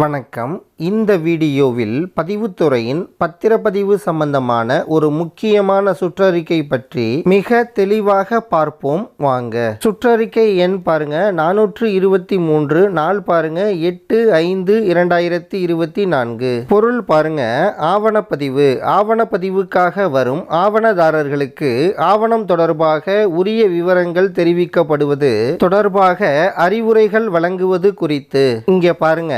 வணக்கம். இந்த வீடியோவில் பதிவுத்துறையின் பத்திரப்பதிவு சம்பந்தமான ஒரு முக்கியமான சுற்றறிக்கை பற்றி மிக தெளிவாக பார்ப்போம். வாங்க. சுற்றறிக்கை எண் பாருங்க. நானூற்று இருபத்தி மூன்று நாள் பாருங்க. எட்டு ஐந்து இரண்டாயிரத்தி இருபத்தி நான்கு பொருள் பாருங்க. ஆவணப்பதிவு. ஆவணப்பதிவுக்காக வரும் ஆவணதாரர்களுக்கு ஆவணம் தொடர்பாக உரிய விவரங்கள் தெரிவிக்கப்படுவது தொடர்பாக அறிவுரைகள் வழங்குவது குறித்து. இங்கே பாருங்க.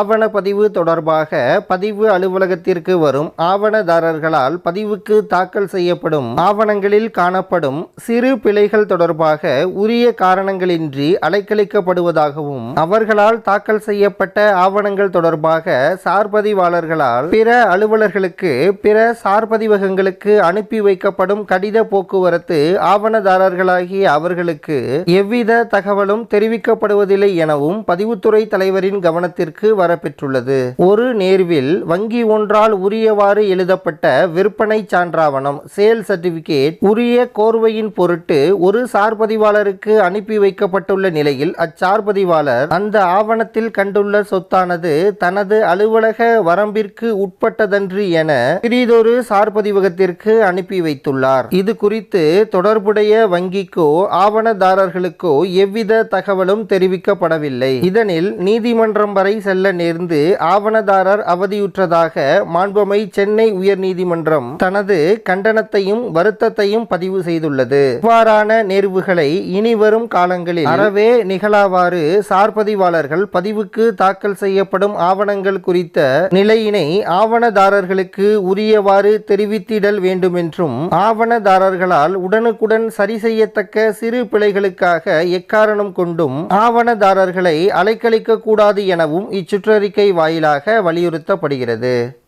ஆவணப்பதிவு தொடர்பாக பதிவு அலுவலகத்திற்கு வரும் ஆவணதாரர்களால் பதிவுக்கு தாக்கல் செய்யப்படும் ஆவணங்களில் காணப்படும் சிறு பிழைகள் தொடர்பாக உரிய காரணங்களின்றி அலைக்கழிக்கப்படுவதாகவும் அவர்களால் தாக்கல் செய்யப்பட்ட ஆவணங்கள் தொடர்பாக சார்பதிவாளர்களால் பிற அலுவலர்களுக்கு பிற சார்பதிவகங்களுக்கு அனுப்பி வைக்கப்படும் கடித போக்குவரத்து ஆவணதாரர்களாகிய அவர்களுக்கு எவ்வித தகவலும் தெரிவிக்கப்படுவதில்லை எனவும் பதிவுத்துறை தலைவரின் கவனத்திற்கு பெற்றுள்ளது. ஒரு நேர்வில் வங்கி ஒன்றால் உரியவாறு எழுதப்பட்ட விற்பனை சான்றாவணம் சேல் சர்டிபிகேட் உரிய கோர்வையின் பொருட்டு ஒரு சார்பதிவாளருக்கு அனுப்பி வைக்கப்பட்டுள்ள நிலையில் அச்சார்பதிவாளர் அந்த ஆவணத்தில் கண்டுள்ள சொத்தானது தனது அலுவலக வரம்பிற்கு உட்பட்டதன்று என பிரிதொரு சார்பதிவகத்திற்கு அனுப்பி வைத்துள்ளார். இது குறித்து தொடர்புடைய வங்கிக்கோ ஆவணதாரர்களுக்கோ எவ்வித தகவலும் தெரிவிக்கப்படவில்லை. இதனில் நீதிமன்றம் வரை செல்ல நேர்ந்து ஆவணதாரர் அவதியுற்றதாக மாண்புமை சென்னை உயர்நீதிமன்றம் தனது கண்டனத்தையும் வருத்தத்தையும் பதிவு செய்துள்ளது. இவ்வாறான நேர்வுகளை இனிவரும் காலங்களில் அறவே நிகழாவாறு சார்பதிவாளர்கள் பதிவுக்கு தாக்கல் செய்யப்படும் ஆவணங்கள் குறித்த நிலையினை ஆவணதாரர்களுக்கு உரியவாறு தெரிவித்திடல் வேண்டுமென்றும் ஆவணதாரர்களால் உடனுக்குடன் சரி செய்யத்தக்க சிறு பிழைகளுக்காக எக்காரணம் கொண்டும் ஆவணதாரர்களை அலைக்கழிக்க கூடாது எனவும் சுற்றறிக்கை வாயிலாக வலியுறுத்தப்படுகிறது.